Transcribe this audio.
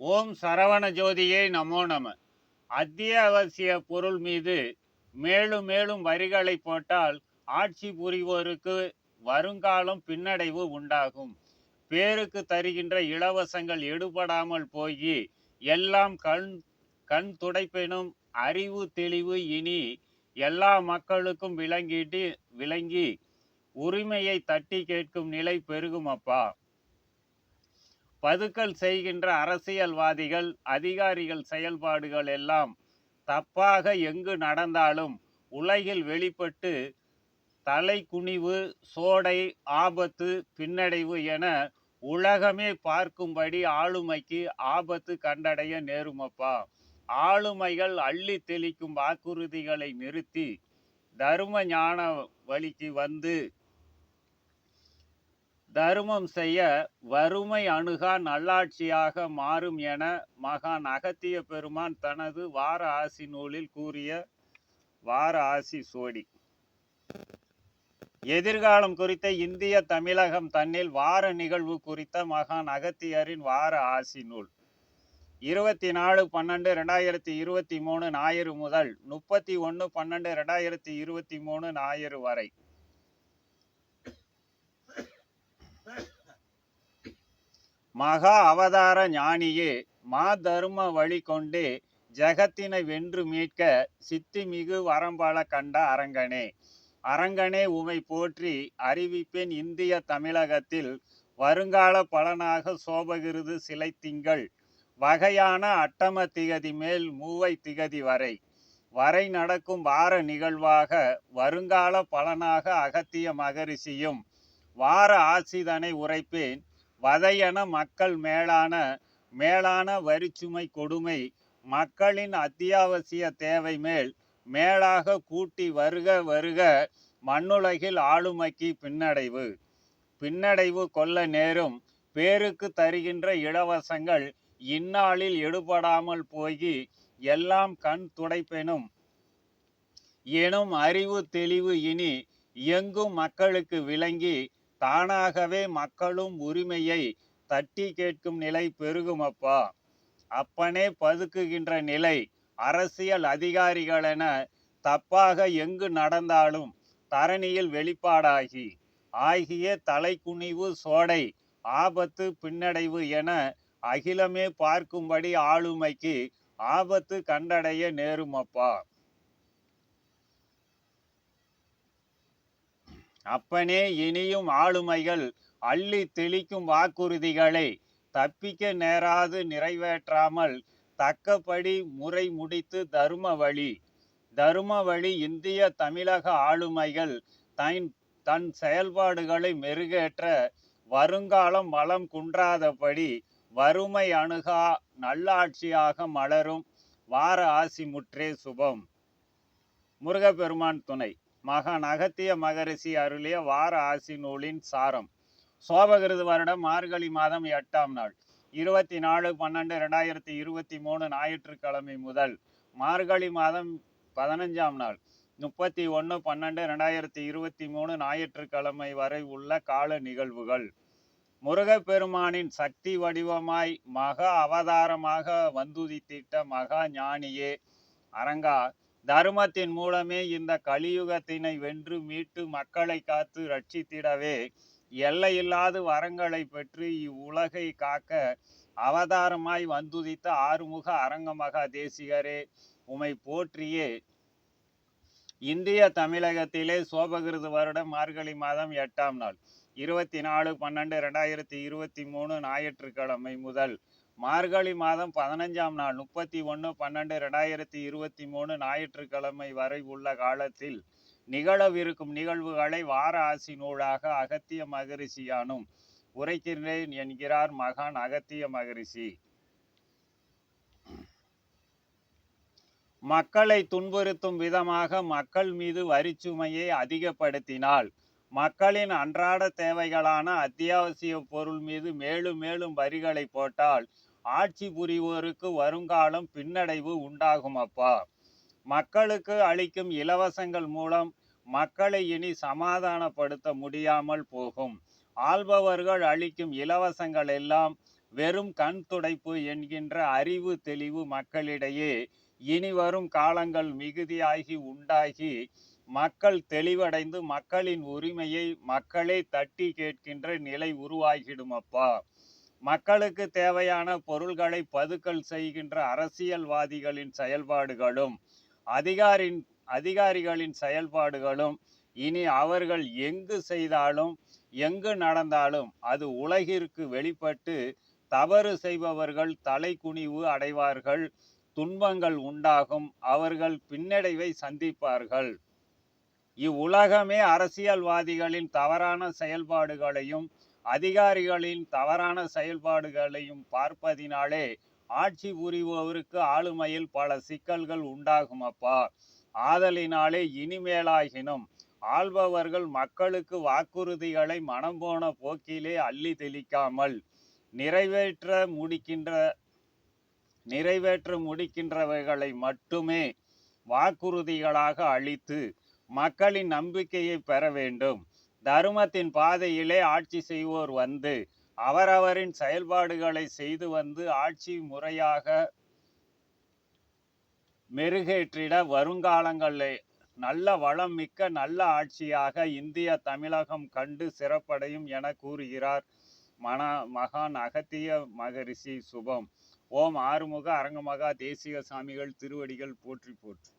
ஓம் சரவண ஜோதியே நமோ நம. அத்தியாவசிய பொருள் மீது மேலும் மேலும் வரிகளை போட்டால் ஆட்சி புரிவோருக்கு வருங்காலம் பின்னடைவு உண்டாகும். பேருக்கு தருகின்ற இலவசங்கள் எடுபடாமல் போய் எல்லாம் கண் கண் துடைப்பெனும் அறிவு தெளிவு இனி எல்லா மக்களுக்கும் விளங்கிட்டு விளங்கி உரிமையை தட்டி கேட்கும் நிலை பெருகும் அப்பா பதுக்கல் செய்கின்ற அரசியல்வாதிகள் அதிகாரிகள் செயல்பாடுகள் எல்லாம் தப்பாக எங்கு நடந்தாலும் உலகில் வெளிப்பட்டு தலை குனிவு சோடை ஆபத்து பின்னடைவு என உலகமே பார்க்கும்படி ஆளுமைக்கு ஆபத்து கண்டடைய நேருமப்பா. ஆளுமைகள் அள்ளி தெளிக்கும் வாக்குறுதிகளை நிறுத்தி தர்ம ஞான வழிக்கு வந்து தருமம் செய்ய வறுமை அணுகா நல்லாட்சியாக மாறும் என மகான் அகத்திய பெருமான் தனது வார ஆசி நூலில் கூறிய வார ஆசி சோடி. எதிர்காலம் குறித்த இந்திய தமிழகம் தன்னில் வார நிகழ்வு குறித்த மகான் அகத்தியரின் வார ஆசி நூல். இருபத்தி நாலு பன்னெண்டு ரெண்டாயிரத்தி இருபத்தி மூணு ஞாயிறு முதல் முப்பத்தி ஒன்று பன்னெண்டு ரெண்டாயிரத்தி இருபத்தி மூணு ஞாயிறு வரை மகா அவதார ஞானியே மா தர்ம வழி கொண்டே ஜெகத்தினை வென்று மீட்க சித்தி மிகு வரம்பல கண்ட அரங்கனே. அரங்கனே உமை போற்றி அறிவிப்பேன் இந்திய தமிழகத்தில் வருங்கால பலனாக சோபகிருது சிலை திங்கள். வகையான அட்டம திகதி மேல் மூவை திகதி வரை. வரை நடக்கும் வார நிகழ்வாக வருங்கால பலனாக அகத்திய மகரிஷியும் வார ஆசிதனை உரைப்பேன் வதையன மக்கள் மேலான மேலான வரிச்சுமை கொடுமை மக்களின் அத்தியாவசிய தேவை மேல் மேலாக கூட்டி வருக வருக மண்ணுலகில் ஆளுமைக்கு பின்னடைவு. பின்னடைவு கொள்ள நேரும் பேருக்கு தருகின்ற இலவசங்கள் இந்நாளில் எடுபடாமல் போய் எல்லாம் கண் துடைப்பெனும். எனும் அறிவு தெளிவு இனி எங்கும் மக்களுக்கு விளங்கி தானாகவே மக்களும் உரிமையை தட்டி கேட்கும் நிலை பெருகும் அப்பா அப்பனே பதுக்குகின்ற நிலை அரசியல் அதிகாரிகளென தப்பாக எங்கு நடந்தாலும் தரணியில் வெளிப்பாடாகி ஆகிய தலைக்குனிவு சோடை ஆபத்து பின்னடைவு என அகிலமே பார்க்கும்படி ஆளுமைக்கு ஆபத்து கண்டடைய நேரும் அப்பா அப்பனே இனியும் ஆளுமைகள் அள்ளி தெளிக்கும் வாக்குறுதிகளை தப்பிக்க நேராது நிறைவேற்றாமல் தக்கபடி முறை முடித்து தரும வழி. தரும வழி இந்திய தமிழக ஆளுமைகள் தன் தன் செயல்பாடுகளை மெருகேற்ற வருங்காலம் வளம் குன்றாதபடி வறுமை அணுகா நல்லாட்சியாக மலரும் வார ஆசி முற்றே சுபம். முருகப்பெருமான் துணை. மகான் அகத்திய மகரிஷி அருளிய வார ஆசி நூலின் சாரம். சோபகிருது வருடம் மார்கழி மாதம் எட்டாம் நாள். இருபத்தி நாலு பன்னெண்டு ரெண்டாயிரத்தி இருபத்தி மூணு ஞாயிற்றுக்கிழமை முதல் மார்கழி மாதம் பதினஞ்சாம் நாள். முப்பத்தி ஒன்று பன்னெண்டு ரெண்டாயிரத்தி இருபத்தி மூணு ஞாயிற்றுக்கிழமை வரை உள்ள கால நிகழ்வுகள். முருகப்பெருமானின் சக்தி வடிவமாய் மகா அவதாரமாக வந்துதித்திட்ட மகா ஞானியே அரங்கா தர்மத்தின் மூலமே இந்த கலியுகத்தினை வென்று மீட்டு மக்களை காத்து ரட்சித்திடவே எல்லையில்லாத வரங்களை பெற்று இவ்வுலகை காக்க அவதாரமாய் வந்துதித்த ஆறுமுக அரங்கமகா தேசிகரே உமை போற்றியே. இந்திய தமிழகத்திலே சோபகிருது வருடம் மார்கழி மாதம் எட்டாம் நாள். இருபத்தி நாலு பன்னெண்டு ரெண்டாயிரத்தி இருபத்தி மூணு ஞாயிற்றுக்கிழமை முதல் மார்கழி மாதம் பதினஞ்சாம் நாள் முப்பத்தி ஒன்று பன்னெண்டு ரெண்டாயிரத்தி இருபத்தி மூணு ஞாயிற்றுக்கிழமை வரை உள்ள காலத்தில் நிகழவிருக்கும் நிகழ்வுகளை வார ஆசி நூலாக அகத்திய மகரிஷியானும் உரைக்கின்றேன் என்கிறார் மகான் அகத்திய மகரிஷி. மக்களை துன்புறுத்தும் விதமாக மக்கள் மீது வரிச்சுமையை அதிகப்படுத்தினால் மக்களின் அன்றாட தேவைகளான அத்தியாவசிய பொருள் மீது மேலும் மேலும் வரிகளை போட்டால் ஆட்சி புரிவோருக்கு வருங்காலம் பின்னடைவு உண்டாகும் அப்பா மக்களுக்கு அளிக்கும் இலவசங்கள் மூலம் மக்களை இனி சமாதானப்படுத்த முடியாமல் போகும். ஆள்பவர்கள் அளிக்கும் இலவசங்கள் எல்லாம் வெறும் கண் துடைப்பு என்கின்ற அறிவு தெளிவு மக்களிடையே இனி வரும் காலங்கள் மிகுதியாகி உண்டாகி மக்கள் தெளிவடைந்து மக்களின் உரிமையை மக்களே தட்டி கேட்கின்ற நிலை உருவாகிடும் அப்பா மக்களுக்கு தேவையான பொருள்களை பதுக்கல் செய்கின்ற அரசியல்வாதிகளின் செயல்பாடுகளும் அதிகாரின் அதிகாரிகளின் செயல்பாடுகளும் இனி அவர்கள் எங்கு செய்தாலும் எங்கு நடந்தாலும் அது உலகிற்கு வெளிப்பட்டு தவறு செய்பவர்கள் தலைகுனிவு அடைவார்கள் துன்பங்கள் உண்டாகும் அவர்கள் பின்னடைவை சந்திப்பார்கள். இவ்வுலகமே அரசியல்வாதிகளின் தவறான செயல்பாடுகளையும் அதிகாரிகளின் தவறான செயல்பாடுகளையும் பார்ப்பதினாலே ஆட்சி புரிபவருக்கு ஆளுமையில் பல சிக்கல்கள் உண்டாகும் அப்பா ஆதலினாலே இனிமேலாகினும் ஆள்பவர்கள் மக்களுக்கு வாக்குறுதிகளை மனம் போன போக்கிலே அள்ளி தெளிக்காமல் நிறைவேற்ற முடிக்கின்ற நிறைவேற்ற முடிக்கின்றவைகளை மட்டுமே வாக்குறுதிகளாக அளித்து மக்களின் நம்பிக்கையை பெற வேண்டும். தருமத்தின் பாதையிலே ஆட்சி செய்வோர் வந்து அவரவரின் செயல்பாடுகளை செய்து வந்து ஆட்சி முறையாக மெருகேற்றிட வருங்காலங்களில் நல்ல வளம் மிக்க நல்ல ஆட்சியாக இந்திய தமிழகம் கண்டு சிறப்படையும் என கூறுகிறார் மன மகான் அகத்திய மகரிஷி சுபம். ஓம் ஆறுமுக அரங்கமகா தேசிய சாமிகள் திருவடிகள் போற்றி போற்றி.